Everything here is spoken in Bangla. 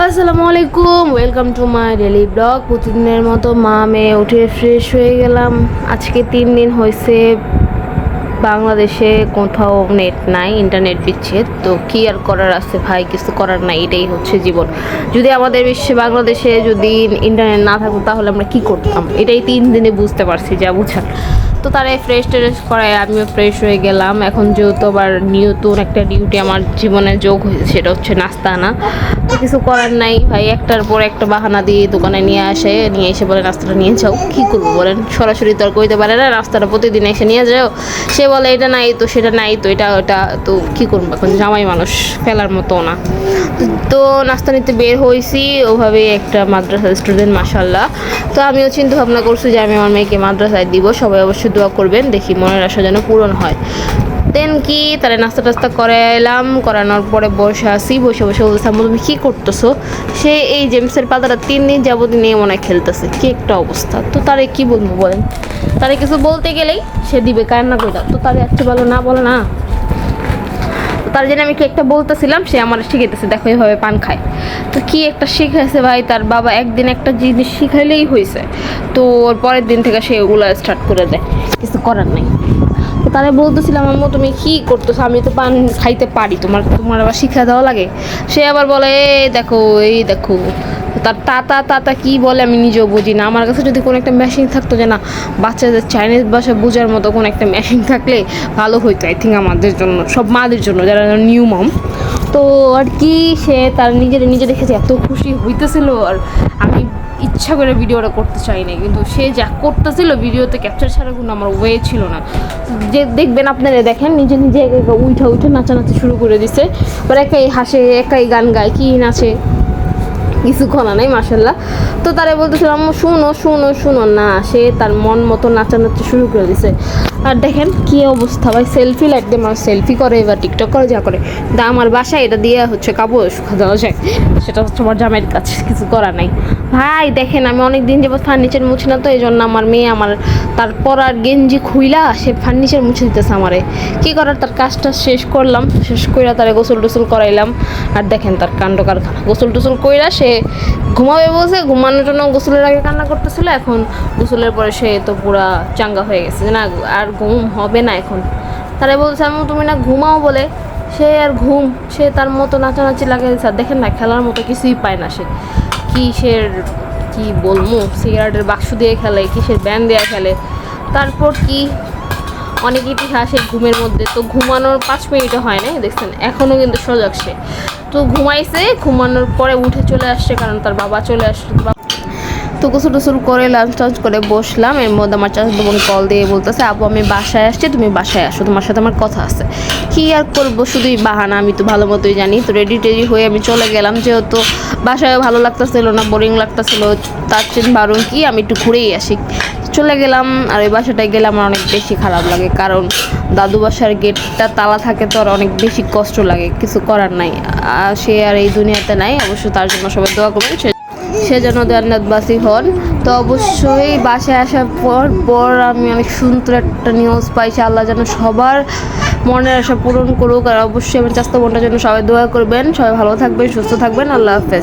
আসসালামু আলাইকুম welcome to my daily blog প্রতিদিনের মতো মা মেয়ে উঠে ফ্রেশ হয়ে গেলাম। আজকে তিন দিন হয়েছে বাংলাদেশে কোথাও নেট নাই ইন্টারনেট বিচ্ছেদ। তো কি আর করার আছে ভাই, কিছু করার নাই, এটাই হচ্ছে জীবন। যদি আমাদের বিশ্বে বাংলাদেশে যদি ইন্টারনেট না থাকতো, তাহলে আমরা কি করতাম? এটাই তিন দিনে বুঝতে পারছি, যা বুঝার। তো তারাই ফ্রেশ ট্রেশ করায় আমিও ফ্রেশ হয়ে গেলাম। এখন যেহেতু আবার নতুন একটা ডিউটি আমার জীবনে যোগ হয়েছে, সেটা হচ্ছে নাস্তা আনা। কিছু করার নাই ভাই, একটার পর একটা বাহানা দিয়ে দোকানে নিয়ে আসে, নিয়ে এসে বলে, নাস্তাটা নিয়ে যাও, কী করব? বলেন, সরাসরি তো আর কইতে পারে না, নাস্তাটা প্রতিদিন এসে নিয়ে যাও। সে বলে, এটা নাই তো, সেটা নাই তো, এটা, ওটা, তো কী করব এখন? জামাই মানুষ, ফেলার মতো না। তো নাস্তা নিতে বের হয়েছি ওভাবে একটা মাদ্রাসা স্টুডেন্ট মাসাল্লাহ তো আমিও চিন্তা ভাবনা করছি যে আমি আমার মেয়েকে মাদ্রাসায় দিব, সবাই অবশ্যই দোয়া করবেন, দেখি মনের আশা যেন পূরণ হয়। দেন কি? তাহলে নাস্তা টাস্তা করাইলাম, করানোর পরে বসে আসি বসে বসে আম্মু, তুমি কী করতেছো? সে এই জেমসের পাতাটা তিন দিন যাবত নিয়ে মনে হয় খেলতেছে। কি একটা অবস্থা। তো তারে কি বলব বলেন? তারে কিছু বলতে গেলেই সে দিবে, কান্না করে তো তারে একটু ভালো না বলে না? তার জন্য আমি কি একটা বলতেছিলাম, সে আমার শিখাইতেছে, দেখো এইভাবে পান খায়। তো কি একটা শিখাইছে ভাই, তার বাবা একদিন একটা জিনিস শিখাইলেই হয়েছে তো ওর পরের দিন থেকে সে ওগুলো স্টার্ট করে দেয়। কিছু করার নেই। তারে বলতেছিলাম, আম্মু, তুমি কি করতেছো? আমি তো পান খাইতে পারি। তোমার তোমার আবার শিক্ষা দেওয়া লাগে? সে আবার বলে, এই দেখো এই দেখো। তার তাতা তাতা কি বলে আমি নিজেও বুঝি না। আমার কাছে যদি কোনো একটা মেশিন থাকতো যে, না, বাচ্চাদের চাইনিজ ভাষা বোঝার মতো কোনো একটা মেশিন থাকলে ভালো হইতো আই থিঙ্ক আমাদের জন্য, সব মাদের জন্য, যারা নিউ মম তো আর কি, সে তার নিজের নিজে দেখেছে এত খুশি হইতেছিল আর আমি ইচ্ছা করে ভিডিওটা করতে চাই না কিন্তু সে যা করতেছিল ভিডিওতে ক্যাপচার ছাড়া কোনো আমার ওয়ে ছিল না। যে দেখবেন আপনারা দেখেন, নিজে নিজে একা উঠে উঠে নাচানাচি শুরু করে দিছে। এবার একাই হাসে, একাই গান গায়, কি নাচে? কিছু খোলা নাই মাসাল্লাহ তো তারা বলতেছিলাম শুনো শুনো শুনো। না, সে তার মন মতো নাচানাচি শুরু করে দিছে। আর দেখেন কি অবস্থা, ভাই, সেলফি দিয়ে মানুষ সেলফি করে, এবার টিকটক করে, যা করে। দা আমার বাসায় এটা দিয়ে হচ্ছে, কাপড় শুকা দেওয়া যায় সেটা হচ্ছে আমার জামাইয়ের কাছে, কিছু করা নাই। ভাই, দেখেন, আমি অনেক দিন যাব ফার্নিচার মুছি না তো এই জন্য আমার মেয়ে আমার তারপর আর গেঞ্জি খুইলা সে ফার্নিচার মুছে দিতেছে আমারে। কি করার, তার কাজটা শেষ করলাম, শেষ কইরা তারে গোসল টোসল করাইলাম। আর দেখেন, তার কাণ্ড কারখানা। গোসল টোসল কইরা সে ঘুমাবে বসে ঘুমানোর জন্য গোসলের আগে কান্না করতেছিল, এখন গোসলের পরে সে তো পুরা চাঙ্গা হয়ে গেছে। না, আর ঘুম হবে না এখন। তারা বলছে আমি তুমি না ঘুমাও বলে? সে আর ঘুম, সে তার মতো নাচানাচি লাগে স্যার দেখেন না, খেলার মতো কিছুই পায় না সে। কিসের, কি বলব, সিগারেটের বাক্স দিয়ে খেলে, কিসের ব্যান দিয়ে খেলে। তারপর কি? অনেক ইতিহাসে ঘুমের মধ্যে। তো ঘুমানোর পাঁচ মিনিটও হয় না দেখছেন? এখনও কিন্তু সজাগ সে। তো ঘুমাইছে, ঘুমানোর পরে উঠে চলে আসছে, কারণ তার বাবা চলে আসছে। তো গোসল টোসল করে লাঞ্চ টাঞ্চ করে বসলাম। এর মধ্যে আমার চাচাতো বোন কল দিয়ে বলতেছে, আপু, আমি বাসায় আসছি, তুমি বাসায় আসো, তোমার সাথে আমার কথা আছে। কি আর করব? শুধুই বাহানা, আমি তো ভালো মতোই জানি। তো রেডি টেডি হয়ে আমি চলে গেলাম, যেহেতু বাসায় ভালো লাগতেছিল না বোরিং লাগতেছিল, তার চেয়ে বারণ কি, আমি একটু ঘুরেই আসি। চলে গেলাম, আর ওই বাসাটায় গেলে আমার অনেক বেশি খারাপ লাগে, কারণ দাদু বাসার গেটটা তালা থাকে তো আর অনেক বেশি কষ্ট লাগে, কিছু করার নাই। সে আর এই দুনিয়াতে নাই, অবশ্য তার জন্য সবাই দোয়া করবেন, সে সে যেন জান্নাতবাসী হন। তো অবশ্যই বাসায় আসার পর পর আমি অনেক সুন্দর একটা নিউজ পাইছি আল্লাহ যেন সবার মনের আশা পূরণ করুক আর অবশ্যই আমার চাস্তা বোনটার জন্য সবাই দোয়া করবেন। সবাই ভালো থাকবেন, সুস্থ থাকবেন। আল্লাহ হাফেজ।